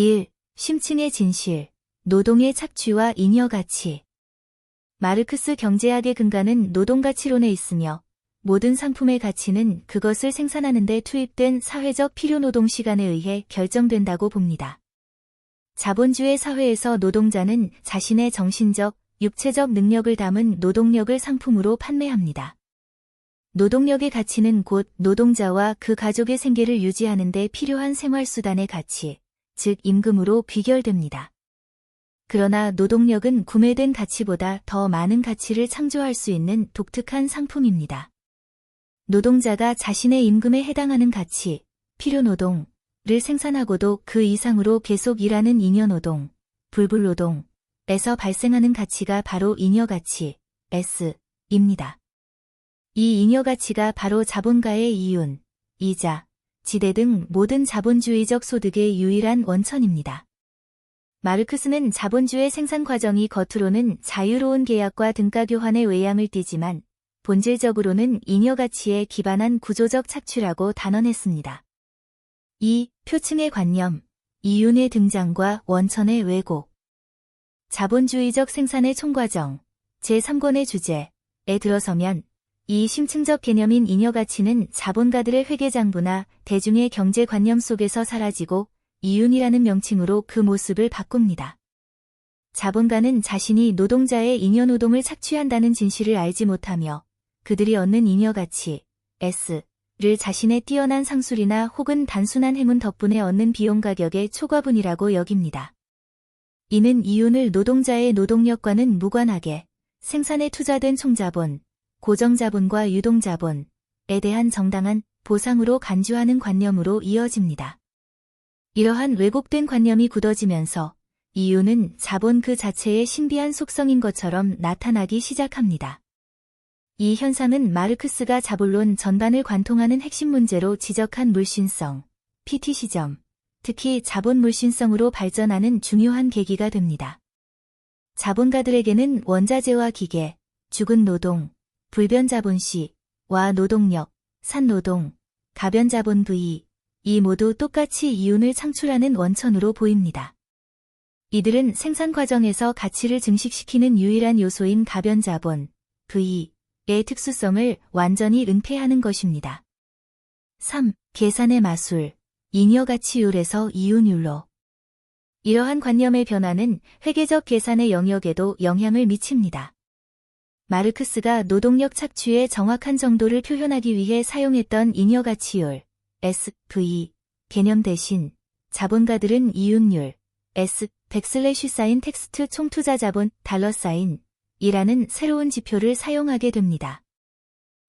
1. 심층의 진실, 노동의 착취와 잉여 가치. 마르크스 경제학의 근간은 노동 가치론에 있으며 모든 상품의 가치는 그것을 생산하는 데 투입된 사회적 필요 노동 시간에 의해 결정된다고 봅니다. 자본주의 사회에서 노동자는 자신의 정신적, 육체적 능력을 담은 노동력을 상품으로 판매합니다. 노동력의 가치는 곧 노동자와 그 가족의 생계를 유지하는 데 필요한 생활수단의 가치, 즉 임금으로 귀결됩니다. 그러나 노동력은 구매된 가치보다 더 많은 가치를 창조할 수 있는 독특한 상품입니다. 노동자가 자신의 임금에 해당하는 가치, 필요노동을 생산하고도 그 이상으로 계속 일하는 잉여노동, 불불노동 에서 발생하는 가치가 바로 잉여가치, S입니다. 이 잉여가치가 바로 자본가의 이윤, 이자, 지대 등 모든 자본주의적 소득의 유일한 원천입니다. 마르크스는 자본주의 생산 과정이 겉으로는 자유로운 계약과 등가 교환의 외양을 띠지만 본질적으로는 잉여 가치에 기반한 구조적 착취라고 단언했습니다. 2. 표층의 관념, 이윤의 등장과 원천의 왜곡 자본주의적 생산의 총과정, 제3권의 주제에 들어서면 이 심층적 개념인 잉여 가치는 자본가들의 회계장부나 대중의 경제관념 속에서 사라지고 이윤이라는 명칭으로 그 모습을 바꿉니다. 자본가는 자신이 노동자의 잉여노동을 착취한다는 진실을 알지 못하며 그들이 얻는 잉여가치, S를 자신의 뛰어난 상술이나 혹은 단순한 행운 덕분에 얻는 비용 가격의 초과분이라고 여깁니다. 이는 이윤을 노동자의 노동력과는 무관하게 생산에 투자된 총자본, 고정자본과 유동자본에 대한 정당한 보상으로 간주하는 관념으로 이어집니다. 이러한 왜곡된 관념이 굳어지면서 이유는 자본 그 자체의 신비한 속성인 것처럼 나타나기 시작합니다. 이 현상은 마르크스가 자본론 전반을 관통하는 핵심 문제로 지적한 물신성, PT 시점, 특히 자본 물신성으로 발전하는 중요한 계기가 됩니다. 자본가들에게는 원자재와 기계, 죽은 노동, 불변자본 시 와 노동력, 산노동, 가변자본 부위, 이 모두 똑같이 이윤을 창출하는 원천으로 보입니다. 이들은 생산 과정에서 가치를 증식시키는 유일한 요소인 가변자본, V의 특수성을 완전히 은폐하는 것입니다. 3. 계산의 마술, 잉여가치율에서 이윤율로 이러한 관념의 변화는 회계적 계산의 영역에도 영향을 미칩니다. 마르크스가 노동력 착취의 정확한 정도를 표현하기 위해 사용했던 잉여가치율, SV 개념 대신 자본가들은 이윤율 S 백슬래쉬 사인 텍스트 총투자 자본 달러 사인 이라는 새로운 지표를 사용하게 됩니다.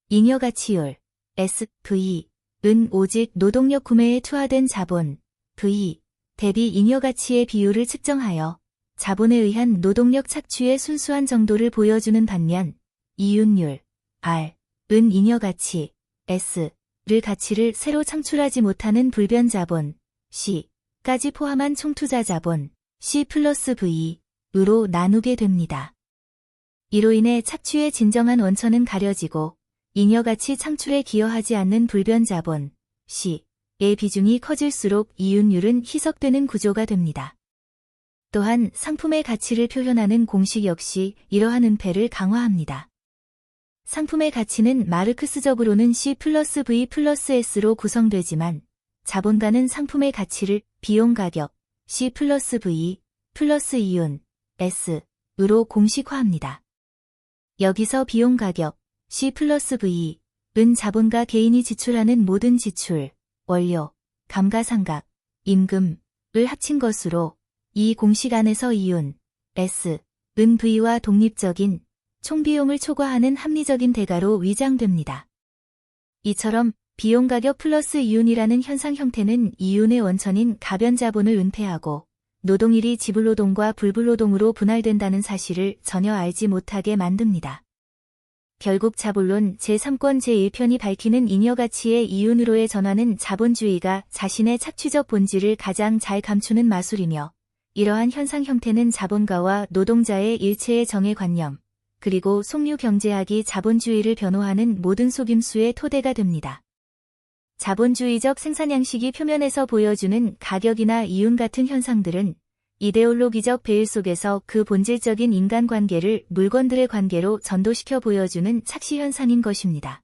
잉여 가치율 SV 은 오직 노동력 구매에 투하된 자본 V 대비 잉여 가치의 비율을 측정하여 자본에 의한 노동력 착취의 순수한 정도를 보여주는 반면 이윤율 R 은 잉여 가치 S 를 가치를 새로 창출하지 못하는 불변 자본 C까지 포함한 총투자 자본 C 플러스 V으로 나누게 됩니다. 이로 인해 착취의 진정한 원천은 가려지고 잉여가치 창출에 기여하지 않는 불변 자본 C의 비중이 커질수록 이윤율은 희석되는 구조가 됩니다. 또한 상품의 가치를 표현하는 공식 역시 이러한 은폐를 강화합니다. 상품의 가치는 마르크스적으로는 C 플러스 V 플러스 S로 구성되지만 자본가는 상품의 가치를 비용 가격 C 플러스 V 플러스 이윤 S으로 공식화합니다. 여기서 비용 가격 C 플러스 V은 자본가 개인이 지출하는 모든 지출, 원료, 감가상각, 임금을 합친 것으로 이 공식 안에서 이윤 S은 V와 독립적인 총비용을 초과하는 합리적인 대가로 위장됩니다. 이처럼 비용 가격 플러스 이윤이라는 현상 형태는 이윤의 원천인 가변 자본을 은폐하고 노동일이 지불노동과 불불노동으로 분할된다는 사실을 전혀 알지 못하게 만듭니다. 결국 자본론 제3권 제1편이 밝히는 잉여가치의 이윤으로의 전환은 자본주의가 자신의 착취적 본질을 가장 잘 감추는 마술이며 이러한 현상 형태는 자본가와 노동자의 일체의 정의관념, 그리고 속류 경제학이 자본주의를 변호하는 모든 속임수의 토대가 됩니다. 자본주의적 생산 양식이 표면에서 보여주는 가격이나 이윤 같은 현상들은 이데올로기적 베일 속에서 그 본질적인 인간관계를 물건들의 관계로 전도시켜 보여주는 착시 현상인 것입니다.